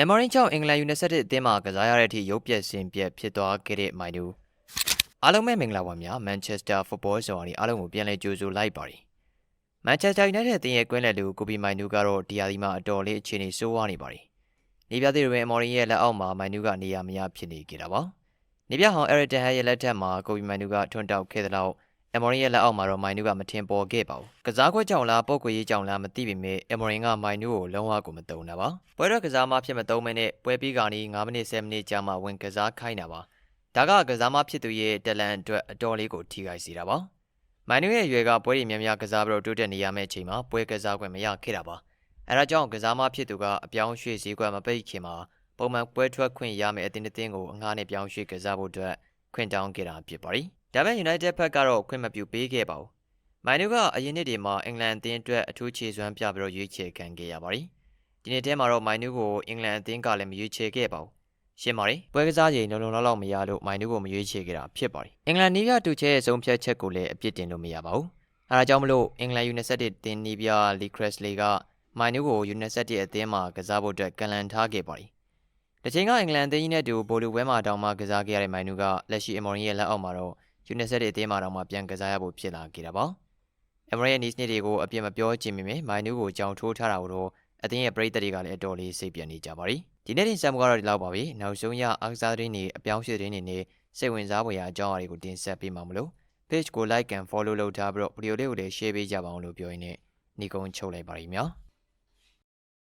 အမေရိကန်ကြောင့်အင်္ဂလန်ယူနိုက်တက်အသင်းမှာကစားရတဲ့အထိရုပ်ပြက်စင်ပြက်ဖြစ်သွားခဲ့တဲ့မိုင်နူအားလုံးပဲမင်္ဂလာပါများမန်ချက်စတာဖုတ်ဘောဆော်ရီအားလုံးကိုပြန်လည်ကြိုဆိုလိုက်ပါတယ်မန်ချက်စတာယူနိုက်တက်အသင်းရဲ့ကွင်းလက်လူကိုပီမိုင်နူကတော့ဒီယာဒီမှာအတော်လေးအခြေအနေဆိုးဝါးနေပါတယ်နေပြသေးတွင်အမေရိကန်ရဲ့လက်အောက်မှာမိုင်နူကနေရာမရဖြစ်နေကြတာပါနေပြဟောင်အရတန်ဟဲရဲ့လက်ထက်မှာကိုပီမိုင်နူကထွန်းတောက်ခဲ့တဲ့လောက် အမေရိကန်ရဲ့လက်အောက်မှာတော့မိုင်နူကမထင်ပေါ်ခဲ့ပါဘူး။ကစားခွက်ကြောင့်လားပုတ်ကွေရေးကြောင့်လားမသိပေမဲ့အမေရိကန်ကမိုင်နူကိုလုံးဝကိုမတုံတာပါ။ပွဲတော့ကစားမဖြစ်မတုံးမနဲ့ပွဲပြီးကနေ9မိနစ်10မိနစ်ကြာမှဝင်ကစားခိုင်းတာပါ။ဒါကကစားမဖြစ်သူရဲ့တလန်အတွက်အတော်လေးကိုထိခိုက်စေတာပါ။မိုင်နူရဲ့အရွယ်ကပွဲတွေများများကစားပြီးတော့တိုးတက်နေရမယ့်အချိန်မှာပွဲကစားခွင့်မရခဲ့တာပါ။အဲဒါကြောင့်ကစားမဖြစ်သူကအပြောင်းရွှေ့စည်းကွက်မပိတ်ခင်မှာပုံမှန်ပွဲထွက်ခွင့်ရမယ့်အသင်းတစ်သင်းကိုအငှားနဲ့ပြောင်းရွှေ့ကစားဖို့အတွက်ခွင့်တောင်းခဲ့တာဖြစ်ပါတယ်။ ဒါပေမဲ့ United ဘက်ကတော့ခွင့်မပြုပေးခဲ့ပါဘူး။မိုင်နူကအရင်နှစ်တွေမှာအင်္ဂလန်အသင်းအတွက်အထူးခြေစွမ်းပြပြီးတော့ရွေးချယ်ခံခဲ့ရပါတယ်။ဒီနှစ်ထဲမှာတော့မိုင်နူကိုအင်္ဂလန်အသင်းကလည်းမရွေးချယ်ခဲ့ပါဘူး။ရှင်းပါတယ်။ပွဲကစားချိန်လုံလုံလောက်လောက်မရလို့မိုင်နူကိုမရွေးချယ်ခဲ့တာဖြစ်ပါတယ်။အင်္ဂလန်နီးပြတူချဲရဲ့ဆုံးဖြတ်ချက်ကိုလည်းအပြစ်တင်လို့မရပါဘူး။အဲဒါကြောင့်မလို့အင်္ဂလန် United တင်းနီးပြလီခရက်စလီကမိုင်နူကို United အသင်းမှာကစားဖို့အတွက်ကန်လန်ထားခဲ့ပါတယ်။တချိန်ကအင်္ဂလန်အသင်းကြီးနဲ့တူဘိုလူဝဲမှာတောင်မှကစားခဲ့ရတဲ့မိုင်နူကလက်ရှိအမော်ရင်ရဲ့လက်အောက်မှာတော့ ယူနိုက်တက်ရဲ့အသင်းမှာတော့မှပြန်ကစားရဖို့ဖြစ်လာခဲ့တာပါ။အမရရဲ့နီးစနစ်တွေကိုအပြစ်မပြောချင်ပေမဲ့မိုင်နူးကိုကြောင်ထိုးထားတာကိုတော့အသင်းရဲ့ပရိသတ်တွေကလည်းအတော်လေးစိတ်ပြနေကြပါပြီ။ဒီနေ့တင်ဆက်မှုကတော့ဒီလောက်ပါပဲ။နောက်ဆုံးရအားကစားသတင်းတွေအပြောင်းအရွှေ့သတင်းတွေနဲ့စိတ်ဝင်စားဖွယ်ရာအကြောင်းအရာတွေကိုတင်ဆက်ပေးမှာမလို့ page ကို like and follow လုပ်ထားပြီးတော့ဗီဒီယိုလေးကိုလည်း share ပေးကြပါအောင်လို့ပြောရင်းနဲ့ညီကုန်းချုပ်လိုက်ပါရစေ။